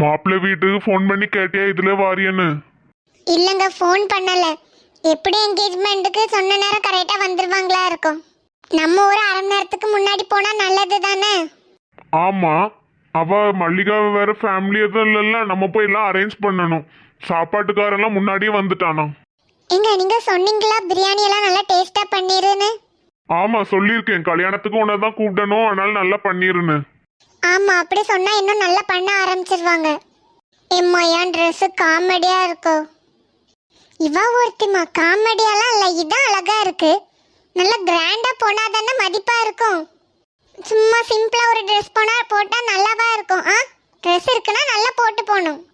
மாப்பிள்ளை வீட்டுக்கு ஃபோன் பண்ணி கேட்டியா இதுல வாரியன்னு? இல்லைங்க ஃபோன் பண்ணல. எப்படி என்கேஜ்மெண்ட்டுக்கு சொன்ன நேரம் கரெக்டாக வந்துருவாங்களா இருக்கும். நம்ம ஒரு அரை மணி நேரத்துக்கு முன்னாடி போனால் நல்லது தானே ஆமா. அவ மல்லிகா வேற ஃபேமிலி எதுவும் இல்லைல்ல நம்ம போய் எல்லாம் அரேஞ்ச் பண்ணணும். சாப்பாட்டுக்காரெல்லாம் முன்னாடியே வந்துட்டானா. எங்க நீங்கள் சொன்னீங்களா பிரியாணி எல்லாம் நல்லா டேஸ்ட்டாக பண்ணிருன்னு? ஆமா சொல்லியிருக்கேன். கல்யாணத்துக்கு உன்னை தான் கூப்பிடணும் அதனால நல்லா பண்ணிருன்னு. ஆமாம் அப்படி சொன்னால் இன்னும் நல்லா பண்ண ஆரம்பிச்சிருவாங்க. எம்மா என் ட்ரெஸ்ஸு காமெடியாக இருக்கும் இவ ஒருத்திமா காமெடியெல்லாம் இல்லை இதான் அழகா இருக்கு. நல்லா கிராண்டா போனால் தானே மதிப்பாக இருக்கும். சும்மா சிம்பிளாக ஒரு ட்ரெஸ் போனால் போட்டால் நல்லாவா இருக்கும். ஆ? ட்ரெஸ் இருக்குன்னா நல்லா போட்டு போகணும்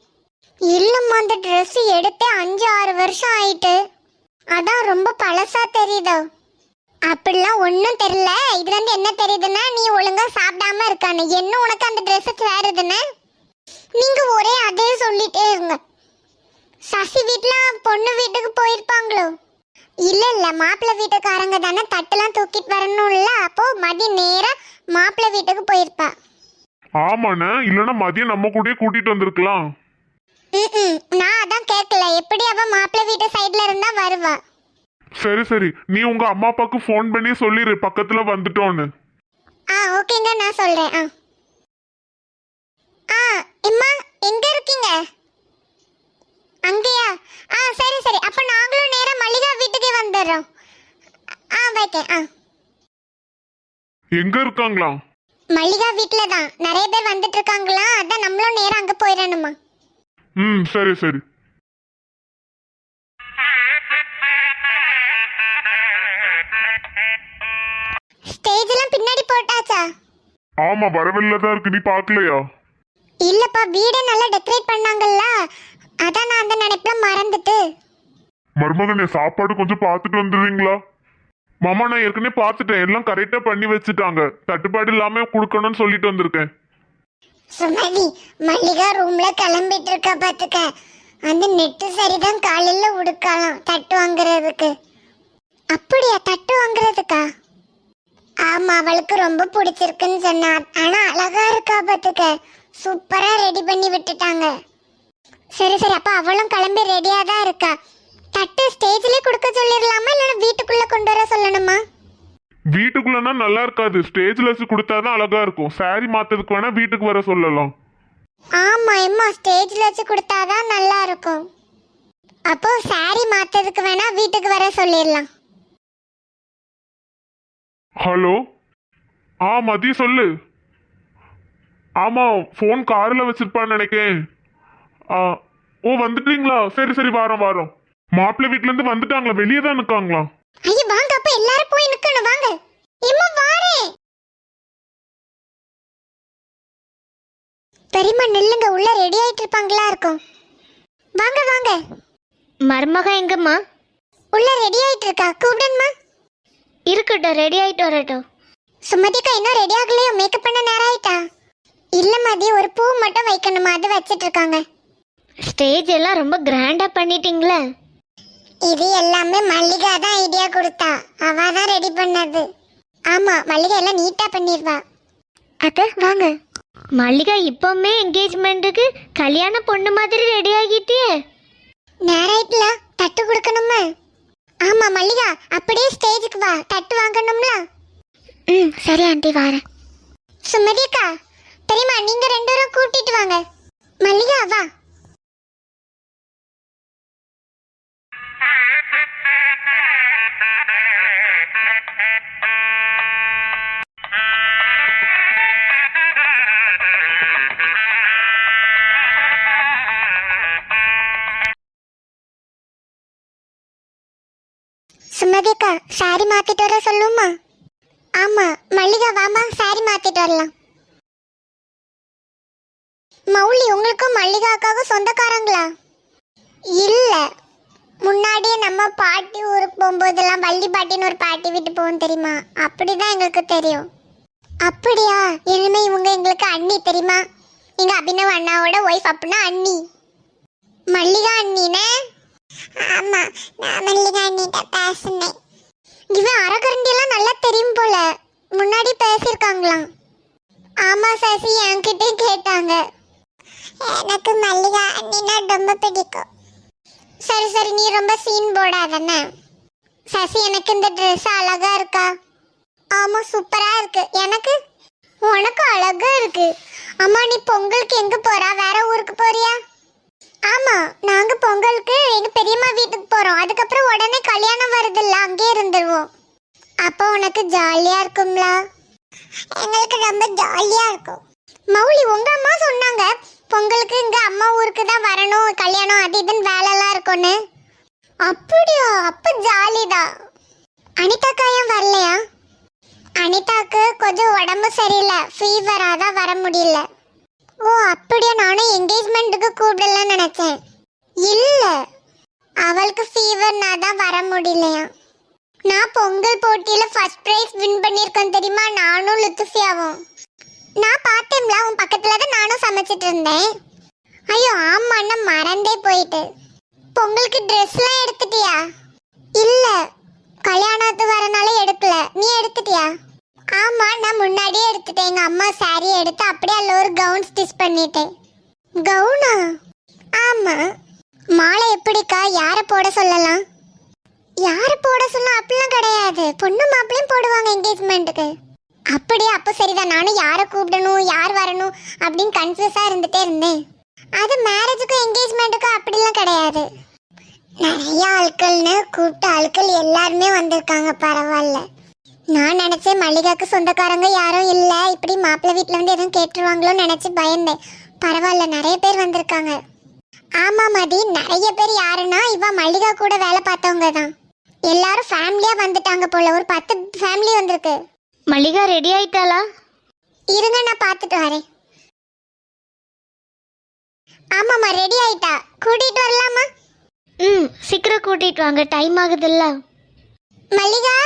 இல்லைம்மா அந்த ட்ரெஸ் எடுத்தே அஞ்சு ஆறு வருஷம் ஆயிட்டு. அதான் ரொம்ப பழசா தெரியுதோ? அப்படிலாம் ஒன்றும் தெரியல. இதுல இருந்து என்ன தெரியுதுன்னா நீ ஒழுங்கா சாப்பிடாம இருக்கானு. என்ன உனக்கு அந்த ட்ரெஸ் சேருதுன்னு நீங்க ஒரே அதே சொல்லிட்டே இருங்க. சசி வீட்ல பொண்ணு வீட்டுக்கு போயிருப்பாங்களோ? இல்ல இல்ல. மாப்பிள்ளை வீட்டுக்காரங்க தானே தட்டெல்லாம் தூக்கிட்டு வரணும்ல அப்போ மதி நேரா மாப்பிள்ளை வீட்டுக்கு போயிருப்பா. ஆமாண்ணே. இல்லைன்னா மதியம் நம்ம கூடயே கூட்டிட்டு வந்திருக்கலாம். ம் நான் அதான் கேட்கல. எப்படி அவ மாப்பிள்ளை வீட்டு சைடுல இருந்தா வருவா? சரி சரி. நீ உங்க அம்மா அப்பாவுக்கு ஃபோன் பண்ணி சொல்லிடு பக்கத்துல வந்துட்டோன்னு. ஆ ஓகேங்க நான் சொல்றேன். ஆ. ஆ இம்மா எங்க இருக்கீங்க? அங்கேயா? ஆ சரி சரி. அப்ப நாங்களும் நேரா மல்லிகா வீட்டுக்கே வந்துடுறோம். ஆ வைக்கேன் ஆ. எங்க இருக்காங்களா? மல்லிகா வீட்ல தான். நிறைய பேர் வந்துட்டு இருக்காங்களா? அதான் நம்மளும் நேரா அங்க போயிடணுமா? ம் சரி சரி ஸ்டேஜ் எல்லாம் பின்னாடி போட்டாச்சா ஆமா வரவில்லை தான் இருக்கு. நீ பார்க்கலையா? இல்லப்பா வீடே நல்லா டெக்கரேட் பண்ணாங்கல்ல. அதான் நான் அந்த நினைப்புல மறந்துட்டு. மருமகனே சாப்பாடு கொஞ்சம் பார்த்துட்டு வந்துடுறீங்களா? மாமா நான் ஏற்கனவே பார்த்துட்டேன். எல்லாம் கரெக்டா பண்ணி வச்சுட்டாங்க. தட்டுப்பாடு இல்லாம கொடுக்கணும்னு சொல்லிட்டு வந்திருக்கேன். சுமதி மல்லிகா ரூம்ல கிளம்பிட்டு இருக்கா பாத்துக்க அந்த நெட்டு சரிதான் காலையில உடுக்கலாம். தட்டு வாங்குறதுக்கு. அப்படியா தட்டு வாங்குறதுக்கா? ஆமா அவளுக்கு ரொம்ப பிடிச்சிருக்குன்னு சொன்னா. ஆனா அழகா இருக்கா பாத்துக்க. சூப்பரா ரெடி பண்ணி விட்டுட்டாங்க. சரி சரி அப்ப அவளும் கிளம்பி ரெடியா தான் இருக்கா. தட்டு ஸ்டேஜ்லயே கொடுக்க சொல்லிடலாமா? இல்லைன்னா வீட்டுக்குள்ள கொண்டு வர சொல்லணுமா? வீட்டுக்குள்ளனா நல்லா இருக்காது. ஸ்டேஜ்ல கொடுத்தாதான் அழகா இருக்கும். saree மாத்ததுக்கு வேணா வீட்டுக்கு வர சொல்லலாம். ஆமா எம்மா ஸ்டேஜ்ல வச்சு கொடுத்தாதான் நல்லா இருக்கும். அப்போ சாரி மாத்ததுக்கு வேணா வீட்டுக்கு வர சொல்லிடலாம். ஹலோ? ஆ மதி சொல்லு. ஆமா ஃபோன் கார்ல வச்சிருப்பான்னு நினைக்கேன். ஆ ஓ வந்துட்டீங்களா? சரி சரி வாரம் வாரம். மாப்பிள்ளை வீட்ல இருந்து வந்துட்டாங்களா? வெளியே தான் நிக்காங்களா? ஐயா வாங்க அப்ப எல்லாரும் போய் நிக்கணும் வாங்க. எம்மா வாரேன் பெரியம்மா நில்லுங்க உள்ள ரெடி ஆயிட்டு இருப்பாங்களா இருக்கும். வாங்க வாங்க. மருமக எங்கம்மா? உள்ள ரெடி ஆயிட்டு இருக்கா? கூப்பிடணுமா இருக்கட்டும் ரெடி ஆயிட்டு வரட்டும். சுமதிக்கா இன்னும் ரெடி ஆகலையோ? மேக்கப் பண்ண நேரம் ஆயிட்டா? இல்ல மதி ஒரு பூ மட்டும் வைக்கணுமா? அது வச்சிட்டு இருக்காங்க. ஸ்டேஜ் எல்லாம் ரொம்ப கிராண்டா பண்ணிட்டீங்களே. இது எல்லாமே மல்லிகா தான் ஐடியா கொடுத்தா. அவ தான் ரெடி பண்ணது. ஆமா மல்லிகா எல்லாம் நீட்டா பண்ணிடுவா அத்த வாங்க. மல்லிகா இப்பவுமே என்கேஜ்மெண்ட்டுக்கு கல்யாண பொண்ணு மாதிரி ரெடி ஆகிட்டியே. நேராயிட்டுல தட்டு கொடுக்கணுமா? ஆமா மல்லிகா அப்படியே ஸ்டேஜுக்கு வா. தட்டு வாங்கணும்ல? ம் சரி ஆண்டி வரேன். சுமதி அக்கா பெரியம்மா நீங்க ரெண்டு பேரும் கூட்டிட்டு வாங்க. மல்லிகா வா. சுமதி அக்கா சாரி மாத்திட்டு வர சொல்லுமா? ஆமா மல்லிகா வாமா சாரி மாத்திட்டு வரலாம். மௌலி உங்களுக்கும் மல்லிகா சொந்தக்காரங்களா? இல்ல முன்னாடியே நம்ம பாட்டி ஊருக்கு போகும்போதெல்லாம் வள்ளி பாட்டின்னு ஒரு பாட்டி வீட்டு போவோம் தெரியுமா? அப்படிதான் எங்களுக்கு தெரியும். அப்படியா? இனிமே இவங்க எங்களுக்கு அண்ணி தெரியுமா? எங்க அபினவ் அண்ணாவோட ஒய்ஃப் அப்படின்னா அண்ணி. மல்லிகா அண்ணினே? ஆமா நான் மல்லிகா அண்ணிட்ட பேசினேன். இவன் அரகரண்டி எல்லாம் நல்லா தெரியும் போல. முன்னாடி பேசியிருக்காங்களாம். ஆமா சசி என்கிட்டயும் கேட்டாங்க. எனக்கு மல்லிகா அண்ணினா ரொம்ப பிடிக்கும். சரி சரி நீ ரொம்ப சீன் போடாதண்ணே. சசி எனக்கு இந்த ட்ரெஸ் அழகா இருக்கா? ஆமா சூப்பரா இருக்கு. எனக்கு? உனக்கு அழகா இருக்கு. அம்மா நீ பொங்கலுக்கு எங்க போறா? வேற ஊருக்கு போறியா? ஆமா நாங்க பொங்கலுக்கு எங்க பெரியம்மா வீட்டுக்கு போறோம். அதுக்கப்புறம் உடனே கல்யாணம் வருதுல்ல அங்கே இருந்துருவோம். அப்போ உனக்கு ஜாலியா இருக்கும்ல? எங்களுக்கு ரொம்ப ஜாலியா இருக்கும். மௌலி உங்க அம்மா சொன்னாங்க பொங்கலுக்கு இங்க அம்மா ஊருக்கு தான் வரணும் கல்யாணம் அது இதுன்னு வேலைலாம் இருக்கும்னு. அப்படியா? அப்ப ஜாலிதான் அனிதாக்கா ஏன் வரலையா? அனிதாக்கு கொஞ்சம் உடம்பு சரியில்லை ஃபீவராக தான் வர முடியல. ஓ அப்படியா? நானும் என்கேஜ்மெண்ட்டுக்கு கூப்பிடலன்னு நினைச்சேன். இல்ல. அவளுக்கு ஃபீவர்னா தான் வர முடியலையா? நான் பொங்கல் போட்டியில ஃபர்ஸ்ட் பிரைஸ் வின் பண்ணியிருக்கேன் தெரியுமா? நானும் லுத்துஃபியாவும். நான் பார்த்தேன்ல உன் பக்கத்துல தான் நானும் சமைச்சிட்டு இருந்தேன். ஐயோ ஆமா நான் மறந்தே போயிட்டு. பொங்கலுக்கு ட்ரெஸ்லாம் எடுத்துட்டியா? இல்ல. கல்யாணத்து வரனால எடுக்கல. நீ எடுத்துட்டியா? ஆமா நான் முன்னாடியே எடுத்துட்டேன். எங்க அம்மா சாரி எடுத்து அப்படியே அதில் ஒரு கவுன் ஸ்டிச் பண்ணிட்டேன். கவுனா ஆமா. மாலை எப்படிக்கா? யாரை போட சொல்லலாம்? யாரை போட சொல்ல அப்படிலாம் கிடையாது. பொண்ணு மாப்பிளையும் போடுவாங்க என்கேஜ்மெண்ட்டுக்கு அப்படியே அப்போ சரிதான். நானும் யாரை கூப்பிடணும் யார் வரணும் அப்படின்னு கன்ஃபியூஸாக இருந்துட்டே இருந்தேன். அது மேரேஜுக்கும் என்கேஜ்மெண்ட்டுக்கும் அப்படிலாம் கிடையாது. நிறைய ஆட்கள்னு கூப்பிட்ட ஆட்கள் எல்லாருமே வந்திருக்காங்க பரவாயில்ல. நான் நினைச்சேன் மல்லிகாக்கு சொந்தக்காரங்க யாரும் இல்லை. இப்படி மாப்பிள்ளை வீட்டில் வந்து எதுவும் கேட்டுருவாங்களோன்னு நினைச்சு பயந்தேன். பரவாயில்ல நிறைய பேர் வந்திருக்காங்க. ஆமா மதி. நிறைய பேர் யாருன்னா இவ மல்லிகா கூட வேலை பார்த்தவங்க தான். எல்லாரும் ஃபேமிலியா வந்துட்டாங்க போல. ஒரு பத்து ஃபேமிலி வந்திருக்கு. மல்லிகா ரெடி ஆயிட்டாளா? இருங்க நான் பார்த்துட்டு வரேன். ஆமாம்மா ரெடி ஆயிட்டா. கூட்டிட்டு வரலாமா? ம் சீக்கிரம் கூட்டிட்டு வாங்க. டைம் ஆகுதுல்ல. மல்லிகா?